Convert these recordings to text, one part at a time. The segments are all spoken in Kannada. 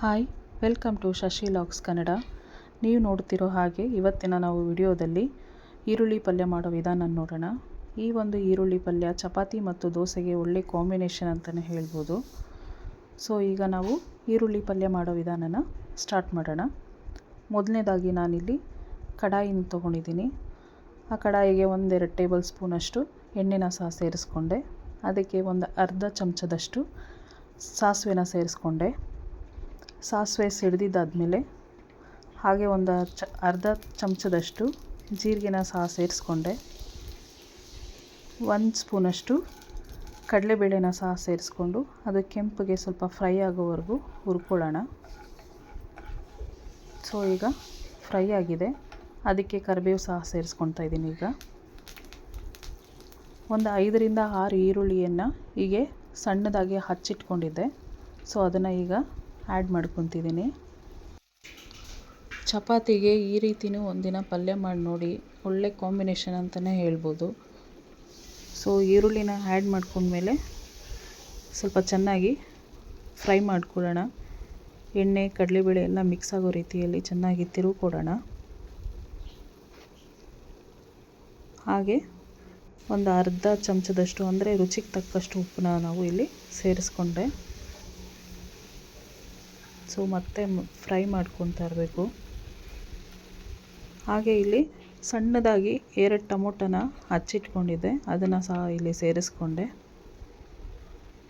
Hi, welcome to Shashi logs Kannada. ನೀವು ನೋಡ್ತಿರೋ ಹಾಗೆ ಇವತ್ತಿನ ನಾವು ವಿಡಿಯೋದಲ್ಲಿ ಈರುಳ್ಳಿ ಪಲ್ಯ ಮಾಡೋ ವಿಧಾನ ನೋಡೋಣ. ಈ ಒಂದು ಈರುಳ್ಳಿ ಪಲ್ಯ ಚಪಾತಿ ಮತ್ತು ದೋಸೆಗೆ ಒಳ್ಳೆ ಕಾಂಬಿನೇಷನ್ ಅಂತಲೇ ಹೇಳ್ಬೋದು. ಸೊ ಈಗ ನಾವು ಈರುಳ್ಳಿ ಪಲ್ಯ ಮಾಡೋ ವಿಧಾನನ ಸ್ಟಾರ್ಟ್ ಮಾಡೋಣ. ಮೊದಲನೇದಾಗಿ ನಾನಿಲ್ಲಿ ಕಡಾಯಿನ ತೊಗೊಂಡಿದ್ದೀನಿ. ಆ ಕಡಾಯಿಗೆ ಒಂದೆರಡು ಟೇಬಲ್ ಸ್ಪೂನಷ್ಟು ಎಣ್ಣೆನ ಸಹ ಸೇರಿಸ್ಕೊಂಡೆ. ಅದಕ್ಕೆ ಒಂದು ಅರ್ಧ ಚಮಚದಷ್ಟು ಸಾಸಿವೆನ ಸೇರಿಸ್ಕೊಂಡೆ. ಸಾಸಿವೆ ಸಿಡ್ದಿದ್ದಾದಮೇಲೆ ಹಾಗೆ ಒಂದು ಚ ಅರ್ಧ ಚಮಚದಷ್ಟು ಜೀರಿಗೆನ ಸಹ ಸೇರಿಸ್ಕೊಂಡೆ. ಒಂದು ಸ್ಪೂನಷ್ಟು ಕಡಲೆಬೇಳೆನ ಸಹ ಸೇರಿಸ್ಕೊಂಡು ಅದು ಕೆಂಪಗೆ ಸ್ವಲ್ಪ ಫ್ರೈ ಆಗೋವರೆಗೂ ಹುರ್ಕೊಳ್ಳೋಣ. ಸೊ, ಈಗ ಫ್ರೈ ಆಗಿದೆ. ಅದಕ್ಕೆ ಕರಿಬೇವು ಸಹ ಸೇರಿಸ್ಕೊಳ್ತಾ ಇದ್ದೀನಿ ಈಗ. ಒಂದು ಐದರಿಂದ ಆರು ಈರುಳ್ಳಿಯನ್ನು ಹೀಗೆ ಸಣ್ಣದಾಗಿ ಹಚ್ಚಿಟ್ಕೊಂಡಿದ್ದೆ. ಸೊ, ಅದನ್ನು ಈಗ ಆ್ಯಡ್ ಮಾಡ್ಕೊತಿದ್ದೀನಿ. ಚಪಾತಿಗೆ ಈ ರೀತಿಯೂ ಒಂದಿನ ಪಲ್ಯ ಮಾಡಿ ನೋಡಿ, ಒಳ್ಳೆ ಕಾಂಬಿನೇಷನ್ ಅಂತಲೇ ಹೇಳ್ಬೋದು. ಸೊ ಈರುಳ್ಳಿನ ಆ್ಯಡ್ ಮಾಡ್ಕೊಂಡ್ಮೇಲೆ ಸ್ವಲ್ಪ ಚೆನ್ನಾಗಿ ಫ್ರೈ ಮಾಡ್ಕೊಳ್ಳೋಣ ಎಣ್ಣೆ, ಕಡಲೆಬೇಳೆ ಎಲ್ಲ ಮಿಕ್ಸ್ ಆಗೋ ರೀತಿಯಲ್ಲಿ ಚೆನ್ನಾಗಿ ತಿರುಗಿಕೊಡೋಣ. ಹಾಗೆ ಒಂದು ಅರ್ಧ ಚಮಚದಷ್ಟು, ಅಂದರೆ ರುಚಿಗೆ ತಕ್ಕಷ್ಟು ಉಪ್ಪನ್ನ ನಾವು ಇಲ್ಲಿ ಸೇರಿಸ್ಕೊಂಡೆ. ಸೊ ಮತ್ತೆ ಫ್ರೈ ಮಾಡ್ಕೊತಾ ಇರಬೇಕು. ಹಾಗೆ ಇಲ್ಲಿ ಸಣ್ಣದಾಗಿ ಎರಡು ಟೊಮೊಟೊನ ಹಚ್ಚಿಟ್ಕೊಂಡಿದ್ದೆ. ಅದನ್ನು ಸಹ ಇಲ್ಲಿ ಸೇರಿಸ್ಕೊಂಡೆ.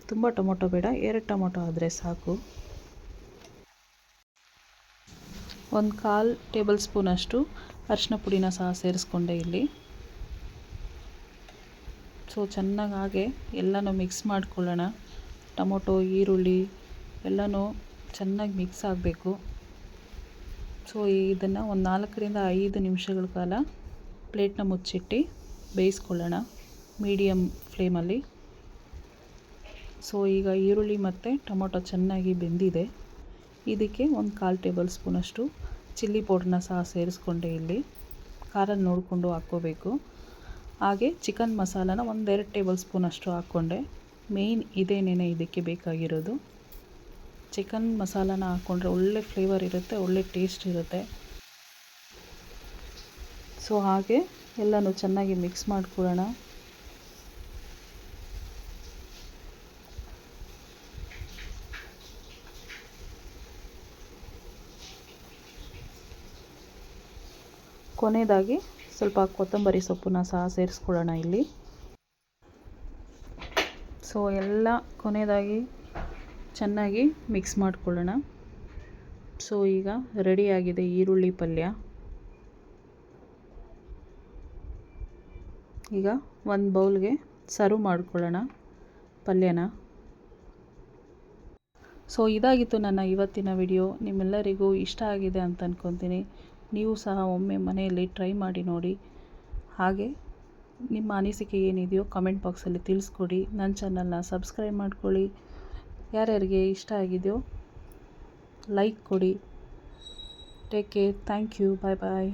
ತುಂಬ ಟೊಮೊಟೊ ಬೇಡ, ಎರಡು ಟೊಮೊಟೊ ಆದರೆ ಸಾಕು. ಒಂದು ಕಾಲು ಟೇಬಲ್ ಸ್ಪೂನಷ್ಟು ಅರಿಶಿನ ಪುಡಿನ ಸಹ ಸೇರಿಸ್ಕೊಂಡೆ ಇಲ್ಲಿ. ಸೊ ಚೆನ್ನಾಗಿ ಹಾಗೆ ಎಲ್ಲನೂ ಮಿಕ್ಸ್ ಮಾಡ್ಕೊಳ್ಳೋಣ. ಟೊಮೊಟೊ, ಈರುಳ್ಳಿ ಎಲ್ಲನೂ ಚೆನ್ನಾಗಿ ಮಿಕ್ಸ್ ಆಗಬೇಕು. ಸೊ ಇದನ್ನು ಒಂದು ನಾಲ್ಕರಿಂದ ಐದು ನಿಮಿಷಗಳ ಕಾಲ ಪ್ಲೇಟ್ನ ಮುಚ್ಚಿಟ್ಟು ಬೇಯಿಸ್ಕೊಳ್ಳೋಣ ಮೀಡಿಯಮ್ ಫ್ಲೇಮಲ್ಲಿ ಸೊ ಈಗ ಈರುಳ್ಳಿ ಮತ್ತು ಟೊಮೊಟೊ ಚೆನ್ನಾಗಿ ಬೆಂದಿದೆ. ಇದಕ್ಕೆ ಒಂದು ಕಾಲು ಟೇಬಲ್ ಸ್ಪೂನಷ್ಟು ಚಿಲ್ಲಿ ಪೌಡ್ರನ್ನ ಸಹ ಸೇರಿಸ್ಕೊಂಡೆ ಇಲ್ಲಿ. ಖಾರ ನೋಡಿಕೊಂಡು ಹಾಕ್ಕೋಬೇಕು. ಹಾಗೆ ಚಿಕನ್ ಮಸಾಲಾನ ಒಂದೆರಡು ಟೇಬಲ್ ಸ್ಪೂನಷ್ಟು ಹಾಕ್ಕೊಂಡೆ. ಮೇಯ್ನ್ ಇದೇನೇನೆ ಇದಕ್ಕೆ ಬೇಕಾಗಿರೋದು. ಚಿಕನ್ ಮಸಾಲಾನ ಹಾಕ್ಕೊಂಡ್ರೆ ಒಳ್ಳೆ ಫ್ಲೇವರ್ ಇರುತ್ತೆ, ಒಳ್ಳೆ ಟೇಸ್ಟ್ ಇರುತ್ತೆ. ಸೊ ಹಾಗೆ ಎಲ್ಲನೂ ಚೆನ್ನಾಗಿ ಮಿಕ್ಸ್ ಮಾಡ್ಕೊಳ್ಳೋಣ ಕೊನೆಯದಾಗಿ ಸ್ವಲ್ಪ ಕೊತ್ತಂಬರಿ ಸೊಪ್ಪನ್ನ ಸಹ ಸೇರಿಸ್ಕೊಳ್ಳೋಣ ಇಲ್ಲಿ. ಸೊ ಎಲ್ಲ ಕೊನೆಯದಾಗಿ ಚೆನ್ನಾಗಿ ಮಿಕ್ಸ್ ಮಾಡ್ಕೊಳ್ಳೋಣ. ಸೊ ಈಗ ರೆಡಿಯಾಗಿದೆ ಈರುಳ್ಳಿ ಪಲ್ಯ. ಈಗ ಒಂದು ಬೌಲ್ಗೆ ಸರ್ವ್ ಮಾಡ್ಕೊಳ್ಳೋಣ ಪಲ್ಯನ. ಸೊ ಇದಾಗಿತ್ತು ನನ್ನ ಇವತ್ತಿನ ವಿಡಿಯೋ ನಿಮ್ಮೆಲ್ಲರಿಗೂ ಇಷ್ಟ ಆಗಿದೆ ಅಂತ ಅಂದ್ಕೊತೀನಿ ನೀವು ಸಹ ಒಮ್ಮೆ ಮನೆಯಲ್ಲಿ ಟ್ರೈ ಮಾಡಿ ನೋಡಿ. ಹಾಗೆ ನಿಮ್ಮ ಅನಿಸಿಕೆ ಏನಿದೆಯೋ ಕಮೆಂಟ್ ಬಾಕ್ಸಲ್ಲಿ ತಿಳಿಸ್ಕೊಡಿ. ನನ್ನ ಚಾನಲ್ನ ಸಬ್ಸ್ಕ್ರೈಬ್ ಮಾಡ್ಕೊಳ್ಳಿ. ಯಾರ್ಯಾರಿಗೆ ಇಷ್ಟ ಆಗಿದೆಯೋ ಲೈಕ್ ಕೊಡಿ. Take care thank you bye bye